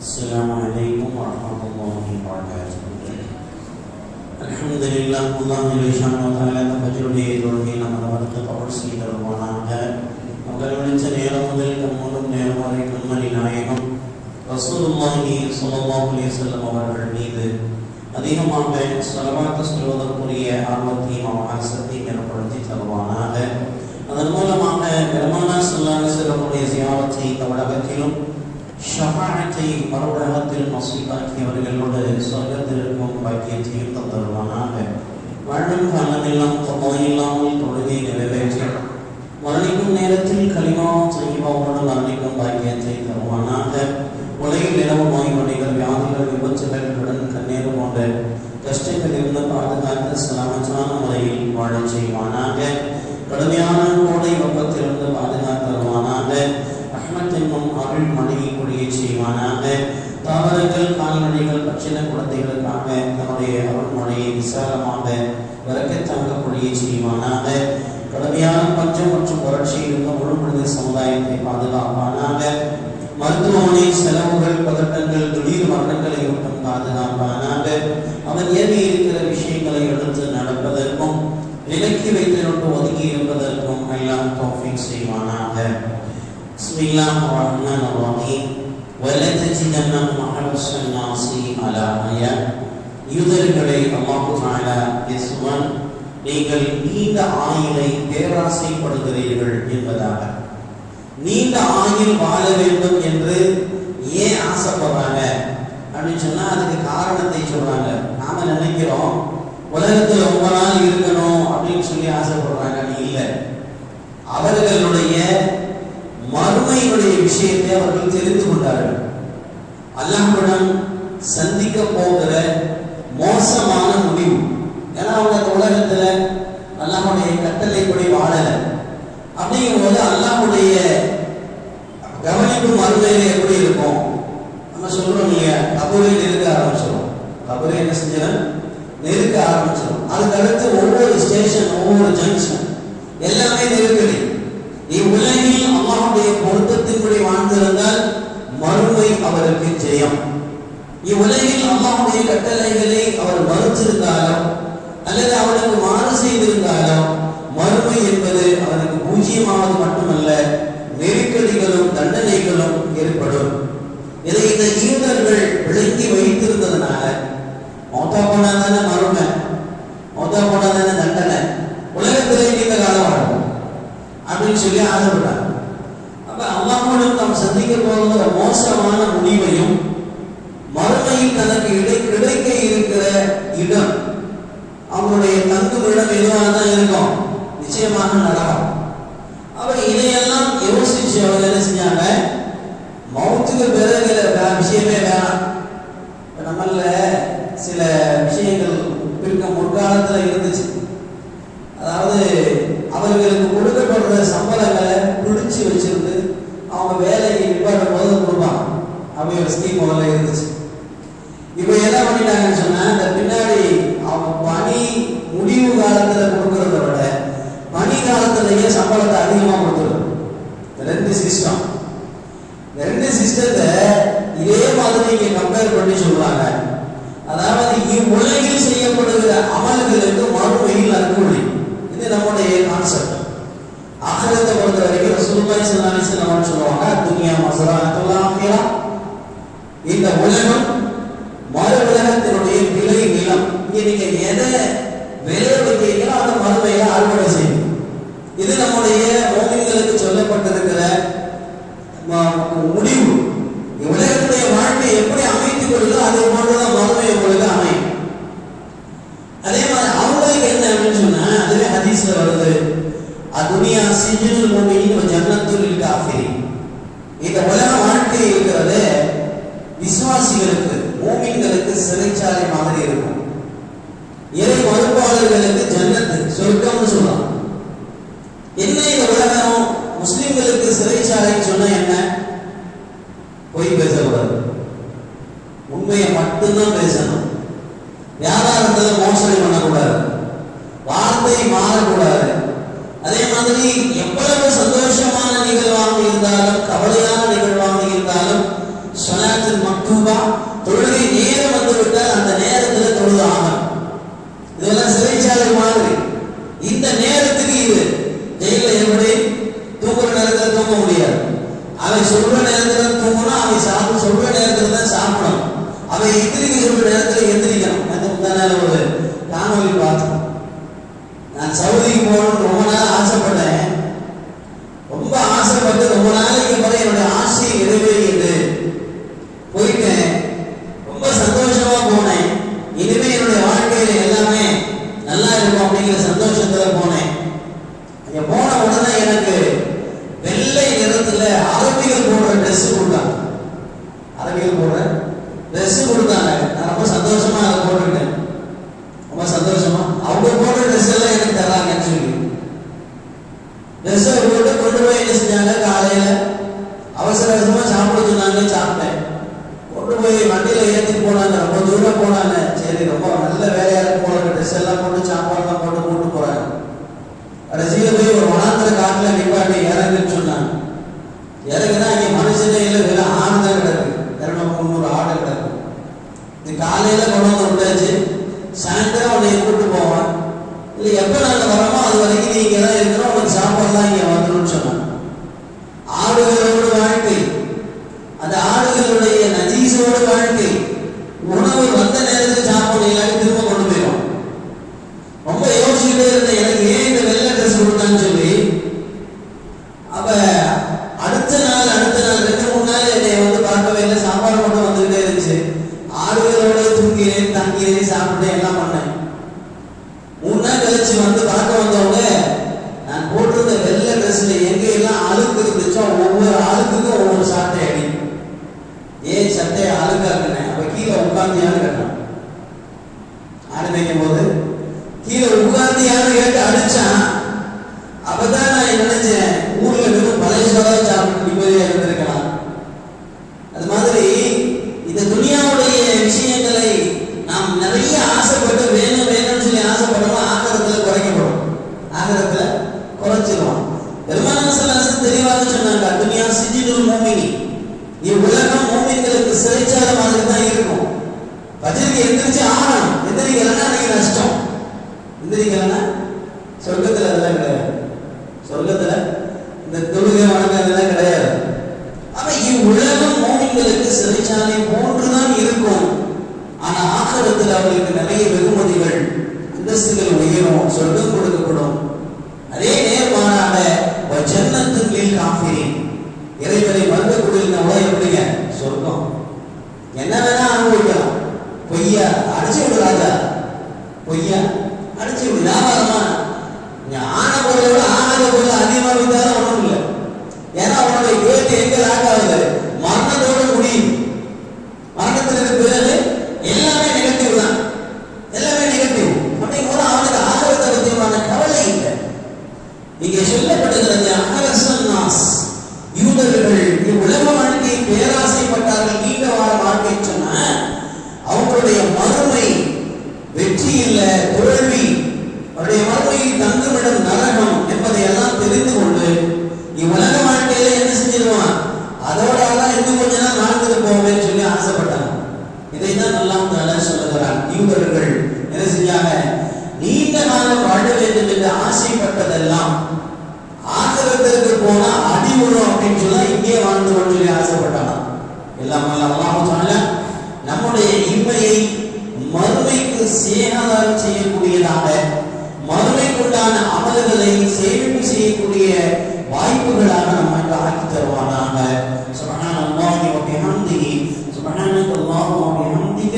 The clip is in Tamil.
السلام عليكم ورحمة الله وبركاته الحمد لله الله سبحانه وتعالى தகஜருடைய இதோடு நமது வருத்த பவர் செய்தருவானாக மகளிர் நேரம் முதல் மூலம் நேரம் வரை கண்மணி நாயகம் ரசூலுல்லாஹி ஸல்லல்லாஹு அலைஹி வஸல்லம் அவர்கள் மீது அதிகமாக செலவாக்க சொல்வதற்குரிய ஆர்வத்தையும் அவகாசத்தையும் ஏற்படுத்தி தருவானாக அதன் மூலமாக பெருமானா சொல்லாஹ் செல்லக்கூடிய சியாவத்தை தமிழகத்திலும் ஷஃபாஅத்தை பரவுலகத்தில் நசீபாக்கியவர்களோடு சொர்க்கத்தில் இருக்கும் பாக்கியத்தையும் தந்தருவானாக வாழும் காலமெல்லாம் தொகையில்லாமல் இல்லாமல் தொழுகை நிறைவேற்றி மரணிக்கும் நேரத்தில் களிமா செய்வாவோடு மரணிக்கும் பாக்கியத்தை தருவானாக. உலகில் நிலவு நோய் நொடிகள் வியாதிகள் விபத்துகள் கடன் கண்ணீர் போன்ற கஷ்டத்தில் இருந்து பாதுகாத்து சலாமச்சான முறையில் வாழ செய்வானாக. கடுமையான விசாலமாக விளக்கத்தாக பொழிய செய்வானாக கடுமையான பஞ்சம் மற்றும் வறட்சியில் இருந்த முழு மனித சமுதாயத்தை பாதுகாப்பானாக மருத்துவமனை செலவுகள் பதட்டங்கள் திடீர் மரணங்களை மட்டும் பாதுகாப்பானாக அவன் ஏறி இருக்கிற விஷயங்களை எடுத்து நடப்பதற்கும் விலக்கி வைத்து ஒதுக்கி இருப்பதற்கும் எல்லாம் தோஃபிக் செய்வானாக بسم الله الرحمن الرحيم ولتجدنهم أحرص الناس على حياة யூதர்களை அல்லாஹு தாலா பேசுவான் நீங்கள் நீண்ட ஆயுளை பேராசைப்படுகிறீர்கள் என்பதாக. நீண்ட ஆயுள் வாழ வேண்டும் என்று ஏன் ஆசைப்படுறாங்க? அப்படின்னு சொன்னா அதுக்கு காரணத்தை சொல்றாங்க. நாம நினைக்கிறோம் உலகத்தில் ரொம்ப நாள் இருக்கணும் அப்படின்னு சொல்லி ஆசைப்படுறாங்க. இல்லை. அவர்களுடைய மறுமையுடைய விஷயத்தை அவர்கள் தெரிந்து கொண்டார்கள். அல்லாஹ்விடம் சந்திக்க போகிற மோசமான முடிவு. ஏன்னா அவங்க இந்த உலகத்துல அல்லாஹுடைய கட்டளைப்படி வாழல. அப்படிங்கும் போது அல்லாஹுடைய கவனிப்பு மறுமையில எப்படி இருக்கும்? நம்ம சொல்றோம் இல்லையா கபூரை நெருக்க ஆரம்பிச்சிடும் கபூரை என்ன செஞ்சிடும் நெருக்க ஆரம்பிச்சிடும் அதுக்கடுத்து ஒவ்வொரு ஸ்டேஷன் ஒவ்வொரு ஜங்ஷன் எல்லாமே நெருக்கடி. இவ்வுலகில் அம்மாவுடைய பொருத்தத்தின்படி வாழ்ந்திருந்தால் மறுமை அவருக்கு ஜெயம். இவ்வுலகில் அல்லாஹுடைய கட்டளைகளை அவர் மறுத்திருந்தாலும் அல்லது அவனுக்கு மாறு செய்திருந்தாலும் மறுமை என்பது அவனுக்கு பூஜ்ஜியமாவது மட்டுமல்ல நெருக்கடிகளும் தண்டனைகளும் ஏற்படும். இதை இந்த யூதர்கள் விளங்கி வைத்திருந்ததுனால மௌத்தா போனா தானே மறுமை? மௌத்தா போனா தானே தண்டனை? உலகத்திலே நீண்ட காலம் வாழும் அப்படின்னு சொல்லி ஆசைப்பட்டாங்க அப்ப அல்லாஹ்வுடன் நாம் சந்திக்க போகிற மோசமான முடிவையும் மறுமையில் தனக்கு இடை கிடைக்க இருக்கிற இடம். அவங்களுடைய தங்கும் இடம் எதுவாக தான் இருக்கும்? நிச்சயமாக நடக்கும் அவர் இதையெல்லாம் யோசிச்சு அவர் என்ன செஞ்சாங்க? மௌத்துக்கு பிறகு விஷயமே வேணாம். நம்மள சில விஷயங்கள் பிற்க முற்காலத்தில் இருந்துச்சு. அதாவது அவர்களுக்கு கொடுக்கப்படுற சம்பளங்களை பிடிச்சு வச்சிருந்து அவங்க வேலையை நிப்பாட்டும் போது கொடுப்பாங்க. அப்படி ஒரு ஸ்கீம் முதல்ல இருந்துச்சு இப்போ என்ன பண்ணிட்டாங்கன்னு சொன்னா இந்த பின்னாடி அவங்க பணி முடிவு காலத்துல கொடுக்கறத விட பணி காலத்திலேயே சம்பளத்தை அதிகமா கொடுத்துருது இந்த ரெண்டு சிஸ்டம் இந்த ரெண்டு சிஸ்டத்தை இதே மாதிரி இங்க கம்பேர் பண்ணி சொல்றாங்க. அதாவது இவ்வுலகில் செய்யப்படுகிற அமல்களுக்கு மறுமையில் நற்கூலி இது நம்முடைய கான்செப்ட் ஆகலத்தை பொறுத்த வரைக்கும் ரசூலுல்லாஹி ஸல்லல்லாஹு அலைஹி வஸல்லம் சொல்லுவாங்க துணியா மஸராத்துல் ஆখিরা இந்த உலகம் மறு உலகத்தினுடைய விலை நிலம். இங்க நீங்க எதை விளைய வைக்கிறீங்களோ அந்த மறுமையை அறுவடை செய்யும் இது நம்முடைய மோமின்களுக்கு சொல்லப்பட்டிருக்கிற முடிவு. உலகத்துடைய வாழ்க்கை எப்படி அமைத்துக் கொள்ளுதோ அதே போன்றுதான் மறுமை உங்களுக்கு அமையும். அதே மாதிரி அவங்களுக்கு என்ன அப்படின்னு சொன்னா அதுவே ஹதீஸ்ல வருது. அதுனியா சிஜுல் முமினின் ஜன்னத்துல் காஃபிரி இந்த உலக வாழ்க்கை இருக்கிறது விசுவாசிகளுக்கு மூமின்களுக்கு சிறைச்சாலை மாதிரி இருக்கும். இறை மறுப்பாளர்களுக்கு ஜன்னத்து சொர்க்கம்னு சொல்லலாம் என்ன இந்த உலகம்? முஸ்லிம்களுக்கு சிறைச்சாலைன்னு சொன்ன என்ன? பொய் பேசக்கூடாது. உண்மையை மட்டும்தான் பேசணும். யாரா இருந்தாலும் மோசடி பண்ணக்கூடாது. வார்த்தை மாறக்கூடாது. அதே மாதிரி எவ்வளவு சந்தோஷமான நிகழ்வாக இருந்தாலும் கவலையான நிகழ்வாக இருந்தாலும் சொலாத்தின் மக்தூபா நேரத்தில் தூங்க முடியாது. அவன் சொல்ற நேரத்துல தூங்கணும் அவன் சாப்பிட சொல்ற நேரத்துல தான் சாப்பிடணும். அவன் எந்திரிக்க சொல்ற நேரத்துல எந்திரிக்கணும் அதுக்கு உண்டான ஒரு காணொலி பார்த்து வேலையை செஞ்சாங்க காலையில. அவசர அவசரமா சாப்பிட சொன்னாங்க சாப்பிட்டேன். கொண்டு போய் வண்டியில ஏற்றிட்டு போனாங்க ரொம்ப தூரம் போனாங்க. சரி ரொம்ப நல்ல வேலையா போனாங்க ட்ரெஸ் எல்லாம் போட்டு சாப்பாடுலாம் போட்டு கூட்டு போறாங்க. ஏன் சட்டையை அழுக்காக்குனேன் அப்ப கீழே உட்கார்ந்து யாரு கேட்டான் ஆரம்பிக்கும் போது கீழே உட்கார்ந்து யாரு கேட்டு அடிச்சான். அப்பதான் நான் என்ன எந்திரிங்கன்னா அவருடைய மறுமை வெற்றி இல்ல தோல்வி. அவருடைய மறுமையில் தங்குமிடம் நரகம் என்பதை எல்லாம் தெரிந்து கொண்டு இவ்வுலக வாழ்க்கையில என்ன செஞ்சிருவான்? அதோட அதான் இன்னும் கொஞ்ச நாள் வாழ்ந்துட்டு போவேன்னு சொல்லி ஆசைப்பட்டான். இதைதான் நல்லா தலை சொல்லுகிறான். இவர்கள் என்ன செஞ்சாங்க? நீண்ட காலம் வாழ வேண்டும் என்று ஆசைப்பட்டதெல்லாம் மறுமைக்கு சேனாதாரம் செய்யக்கூடியதாக மறுமைக்குள்ளான அமல்களை சேமிப்பு செய்யக்கூடிய வாய்ப்புகளாக நமக்கு ஆக்கி தருவானாக. சுபஹானல்லாஹி வ பிஹம்திஹி சுபஹானல்லாஹு வ பிஹம்திக